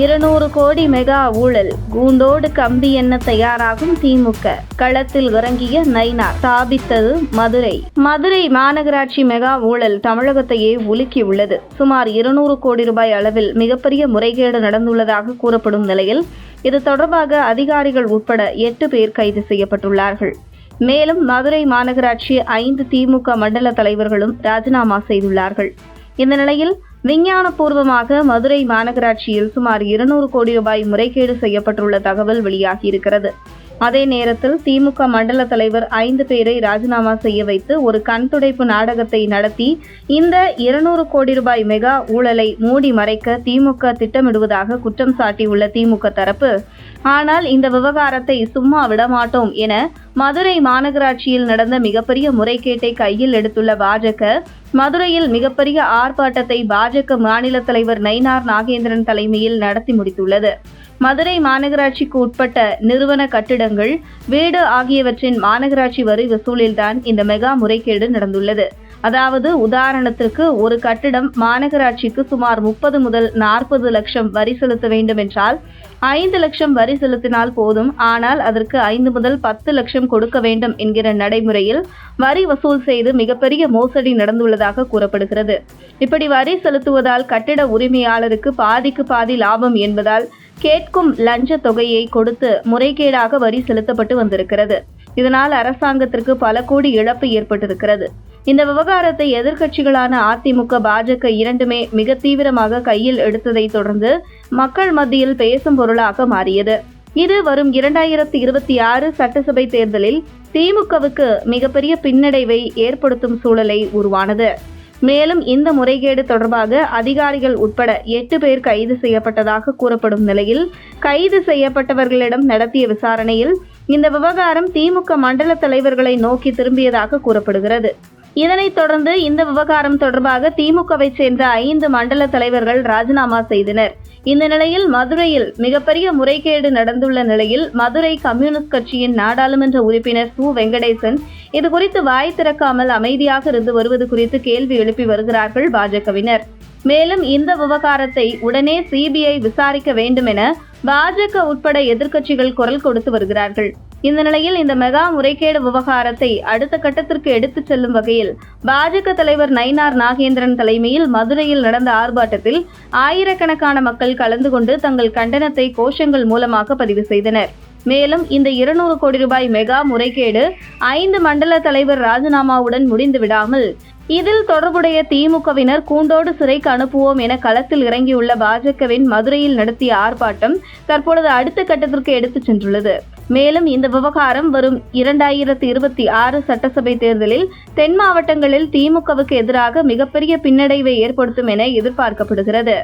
இருநூறு கோடி மெகா ஊழல். கூண்டோடு கம்பி எண்ண தயாராகும் திமுக? களத்தில் இறங்கிய நைனார் ஸ்தாபித்தது மதுரை. மதுரை மாநகராட்சி மெகா ஊழல் தமிழகத்தையே உலுக்கியுள்ளது. சுமார் இருநூறு கோடி ரூபாய் அளவில் மிகப்பெரிய முறைகேடு நடந்துள்ளதாக கூறப்படும் நிலையில் இது தொடர்பாக அதிகாரிகள் உட்பட எட்டு பேர் கைது செய்யப்பட்டுள்ளார்கள். மேலும் மதுரை மாநகராட்சி ஐந்து திமுக மண்டல தலைவர்களும் ராஜினாமா செய்துள்ளார்கள். இந்த நிலையில் விஞ்ஞானபூர்வமாக மதுரை மாநகராட்சியில் சுமார் இருநூறு கோடி ரூபாய் முறைகேடு செய்யப்பட்டுள்ள தகவல் வெளியாகியிருக்கிறது. அதே நேரத்தில் திமுக மண்டல தலைவர் ஐந்து பேரை ராஜினாமா செய்ய வைத்து ஒரு கண்துடைப்பு நாடகத்தை நடத்தி இந்த இருநூறு கோடி ரூபாய் மெகா ஊழலை மூடி மறைக்க திமுக திட்டமிடுவதாக குற்றம் சாட்டியுள்ள திமுக தரப்பு. ஆனால் இந்த விவகாரத்தை சும்மா விடமாட்டோம் என மதுரை மாநகராட்சியில் நடந்த மிகப்பெரிய முறைகேட்டை கையில் எடுத்துள்ள பாஜக மதுரையில் மிகப்பெரிய ஆர்ப்பாட்டத்தை பாஜக மாநில தலைவர் நயினார் நாகேந்திரன் தலைமையில் நடத்தி முடித்துள்ளது. மதுரை மாநகராட்சிக்கு உட்பட்ட நிறுவன கட்டிடங்கள் வீடு ஆகியவற்றின் மாநகராட்சி வரி வசூலில்தான் இந்த மெகா முறைகேடு நடந்துள்ளது. அதாவது உதாரணத்திற்கு ஒரு கட்டிடம் மாநகராட்சிக்கு சுமார் முப்பது முதல் நாற்பது லட்சம் வரி செலுத்த வேண்டும் என்றால் ஐந்து லட்சம் வரி செலுத்தினால் போதும் ஆனால் அதற்கு ஐந்து முதல் பத்து லட்சம் கொடுக்க வேண்டும் என்கிற நடைமுறையில் வரி வசூல் செய்து மிகப்பெரிய மோசடி நடந்துள்ளதாக கூறப்படுகிறது. இப்படி வரி செலுத்துவதால் கட்டிட உரிமையாளருக்கு பாதிக்கு பாதி லாபம் என்பதால் கேட்கும் லஞ்ச தொகையை கொடுத்து முறைகேடாக வரி செலுத்தப்பட்டு வந்திருக்கிறது. இதனால் அரசாங்கத்திற்கு பல கோடி இழப்பு ஏற்பட்டிருக்கிறது. இந்த விவகாரத்தை எதிர்க்கட்சிகளான அதிமுக பாஜக இரண்டுமே மிக தீவிரமாக கையில் எடுத்ததை தொடர்ந்து மக்கள் மத்தியில் பேசும் பொருளாக மாறியது. இது வரும் இரண்டாயிரத்தி இருபத்தி ஆறு சட்டசபை தேர்தலில் திமுகவுக்கு மிகப்பெரிய பின்னடைவை ஏற்படுத்தும் சூழலை உருவானது. மேலும் இந்த முறைகேடு தொடர்பாக அதிகாரிகள் உட்பட எட்டு பேர் கைது செய்யப்பட்டதாக கூறப்படும் நிலையில் கைது செய்யப்பட்டவர்களிடம் நடத்திய விசாரணையில் இந்த விவகாரம் திமுக மண்டல தலைவர்களை நோக்கி திரும்பியதாக கூறப்படுகிறது. இதனைத் தொடர்ந்து இந்த விவகாரம் தொடர்பாக திமுகவை சேர்ந்த ஐந்து மண்டல தலைவர்கள் ராஜினாமா செய்தனர். இந்த நிலையில் மதுரையில் மிகப்பெரிய முறைகேடு நடந்துள்ள நிலையில் மதுரை கம்யூனிஸ்ட் கட்சியின் நாடாளுமன்ற உறுப்பினர் சு. வெங்கடேசன் இது குறித்து வாய் திறக்காமல் அமைதியாக இருந்து வருவது குறித்து கேள்வி எழுப்பி வருகிறார்கள் பாஜகவினர். மேலும் இந்த விவகாரத்தை உடனே சிபிஐ விசாரிக்க வேண்டும் என பாஜக உட்பட எதிர்க்கட்சிகள் குரல் கொடுத்து வருகிறார்கள். இந்த நிலையில் இந்த மெகா முறைகேடு விவகாரத்தை அடுத்த கட்டத்திற்கு எடுத்துச் செல்லும் வகையில் பாஜக தலைவர் நயினார் நாகேந்திரன் தலைமையில் மதுரையில் நடந்த ஆர்ப்பாட்டத்தில் ஆயிரக்கணக்கான மக்கள் கலந்து கொண்டு தங்கள் கண்டனத்தை கோஷங்கள் மூலமாக பதிவு செய்தனர். மேலும் இந்த இருநூறு கோடி ரூபாய் மெகா முறைகேடு ஐந்து மண்டல தலைவர் ராஜினாமாவுடன் முடிந்து விடாமல் இதில் தொடர்புடைய திமுகவினர் கூண்டோடு சிறைக்கு அனுப்புவோம் என களத்தில் இறங்கியுள்ள பாஜகவின் மதுரையில் நடத்திய ஆர்ப்பாட்டம் தற்பொழுது அடுத்த கட்டத்திற்கு எடுத்துச் சென்றுள்ளது. மேலும் இந்த விவகாரம் வரும் இரண்டாயிரத்தி இருபத்தி ஆறு சட்டசபை தேர்தலில் தென் மாவட்டங்களில் திமுகவுக்கு எதிராக மிகப்பெரிய பின்னடைவை ஏற்படுத்தும் என எதிர்பார்க்கப்படுகிறது.